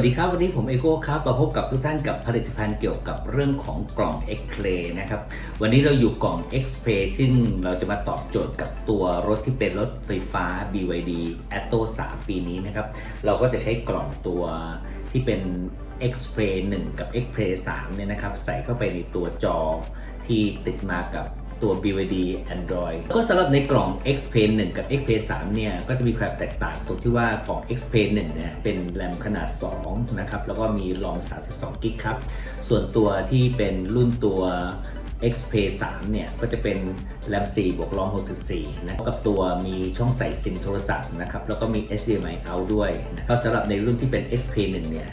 วัสดีครับ วันนี้ผมเอโก้ครับมาพบกับทุกท่านกับผลิตภัณฑ์เกี่ยวกับเรื่องของกล่อง X Play นะครับ วันนี้เราอยู่กล่อง X Play ซึ่งเราจะมาตอบโจทย์กับตัวรถที่เป็นรถไฟฟ้า BYD Atto 3 ปีนี้นะครับ เราก็จะใช้กล่องตัวที่เป็น X Play 1 กับ X Play 3เนี่ยนะครับ ใส่เข้าไปในตัวจอที่ติดมากับ ตัว BYD Android ก็สำหรับในกล่อง X Play 1กับ X Play 3เนี่ย ก็จะมีความแตกต่างตรงที่ว่ากล่อง X Play 1เนี่ย เป็นแรมขนาด 2 นะครับ แล้วก็มีรอง 32 กิกครับ ส่วนตัวที่เป็นรุ่นตัว X Play 3เนี่ย ก็จะเป็นแรม4บวกรอง64นะกับตัวมีช่องใส่ซิมโทรศัพท์นะครับ แล้วก็มี HDMI out ด้วยนะครับสำหรับในรุ่นที่เป็น X Play 1เนี่ย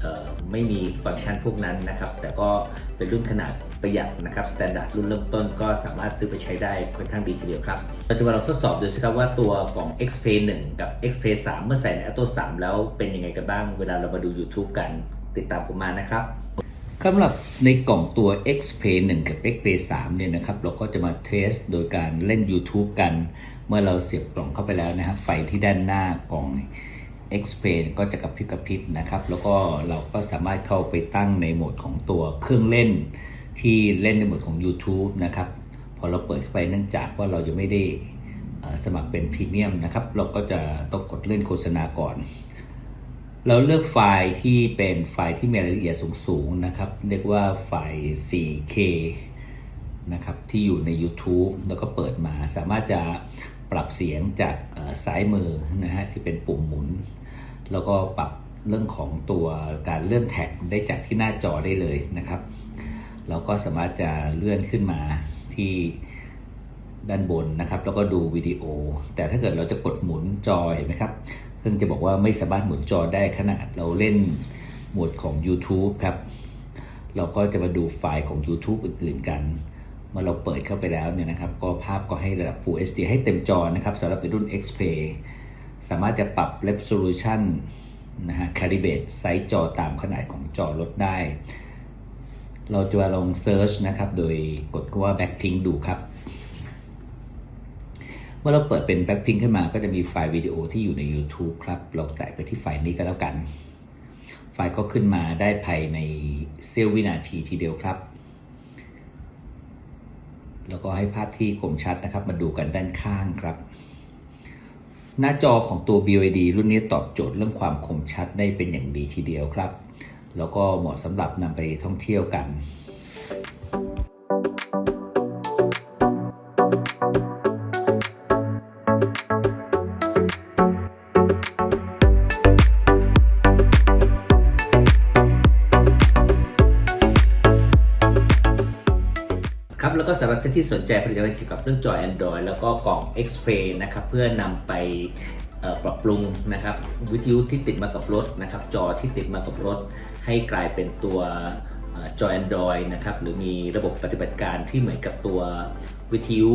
เอ่อไม่มีฟังก์ชันพวกนั้นนะครับ แต่ก็เป็นรุ่นขนาด ประหยัดนะครับสแตนดาร์ดรุ่นเริ่มต้นก็สามารถซื้อไปใช้ได้ค่อนข้างดีทีเดียวครับเราจะมาลองทดสอบดูสิครับว่าตัวกล่อง X Play 1กับ X Play 3เมื่อใส่ใน Atto 3แล้วเป็นยังไงกันบ้างเวลาเรามาดู YouTube กันติดตามผมมานะครับสำหรับในกล่องตัว X Play 1กับ X Play 3เนี่ยนะครับเราก็จะมาเทสโดยการเล่น YouTube กัน เมื่อเราเสียบกล่องเข้าไปแล้วนะครับไฟที่ด้านหน้ากล่อง X p a n ก็จะกระพริบกระพริบนะครับแล้วก็เราก็สามารถเข้าไปตั้งในโหมดของตัวเครื่องเล่น ที่เล่นในหมดของ YouTube นะครับ พอเราเปิดเข้าไปเนื่องจากว่าเรายังไม่ได้สมัครเป็นพรีเมียมนะครับ เราก็จะต้องกดเลื่อนโฆษณาก่อน เราเลือกไฟล์ที่เป็นไฟล์ที่มีรายละเอียดสูงๆนะครับ เรียกว่าไฟล์ 4K นะครับที่อยู่ใน YouTube แล้วก็เปิดมาสามารถจะปรับเสียงจากซ้ายมือนะฮะที่เป็นปุ่มหมุน แล้วก็ปรับเรื่องของตัวการเลื่อนแท็กได้จากที่หน้าจอได้เลยนะครับ เราก็สามารถจะเลื่อนขึ้นมาที่ด้านบนนะครับ แล้วก็ดูวิดีโอ แต่ถ้าเกิดเราจะกดหมุนจอเห็นไหมครับเครื่องจะบอกว่าไม่สามารถหมุนจอได้ขนาดเราเล่นโหมดของ YouTube ครับ เราก็จะมาดูไฟล์ของ YouTube อื่นๆกันเมื่อเราเปิดเข้าไปแล้วเนี่ยนะครับ ก็ภาพก็ให้ระดับ Full HD ให้เต็มจอนะครับสำหรับในรุ่น X-Play สามารถจะปรับ resolution นะฮะ calibrate ไซส์จอตามขนาดของจอรถได้ เราจะลอง search นะครับ โดยกดคำว่า Backpink ดูครับ เมื่อเราเปิดเป็น Backpink ขึ้นมาก็จะมีไฟล์วิดีโอที่อยู่ใน YouTube ครับ เราแตะไปที่ไฟล์นี้ก็แล้วกัน ไฟล์ก็ขึ้นมาได้ภายในเสี้ยววินาทีทีเดียวครับ แล้วก็ให้ภาพที่คมชัดนะครับ มาดูกันด้านข้างครับ หน้าจอของตัว BYD รุ่นนี้ตอบโจทย์เรื่องความคมชัดได้เป็นอย่างดีทีเดียวครับ แล้วก็เหมาะสำหรับนำไปท่องเที่ยวกันครับแล้วก็สำหรับท่านที่สนใจผลิตภัณฑ์เกี่ยวกับเรื่องจอ Android แล้วก็กล่อง X-Play นะครับ เพื่อนำไป ปรับปรุงนะครับวิทยุที่ติดมากับรถนะครับจอที่ติดมากับรถ ให้กลายเป็นตัวเอ่อจอ Android นะครับหรือมีระบบปฏิบัติการที่เหมือนกับตัววิทยุ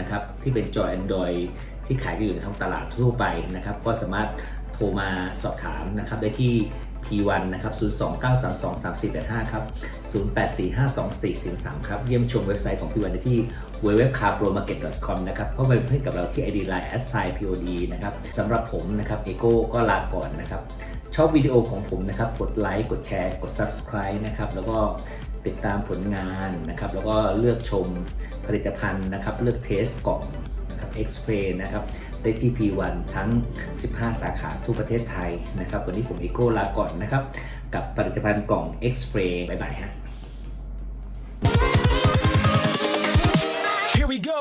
นะครับที่เป็นจอ Android ที่ขายกันอยู่ในท้องตลาดทั่วไปนะครับก็สามารถโทรมาสอบถามนะครับได้ที่ P1 นะครับ 029323485 ครับ 08452443 ครับ เยี่ยมชมเว็บไซต์ของ P1 ได้ที่ www.carpromarket.com นะครับ เข้าไปเพื่อนกับเราที่ ID Line s i pod นะครับ สำหรับผมนะครับเอโก้ก็ลาก่อนนะครับ ชอบวิดีโอของผมนะครับ กดไลค์ กดแชร์ กด Subscribe นะครับ แล้วก็ติดตามผลงานนะครับ แล้วก็เลือกชมผลิตภัณฑ์นะครับ เลือกเทสกล่อง X-Ray นะครับได้ที่ P1 ทั้ง 15 สาขาทั่วประเทศไทยนะครับวันนี้ผมอีโก้ลาก่อนนะครับ กับผลิตภัณฑ์กล่อง X-Ray บ๊ายบายฮะ Here we go.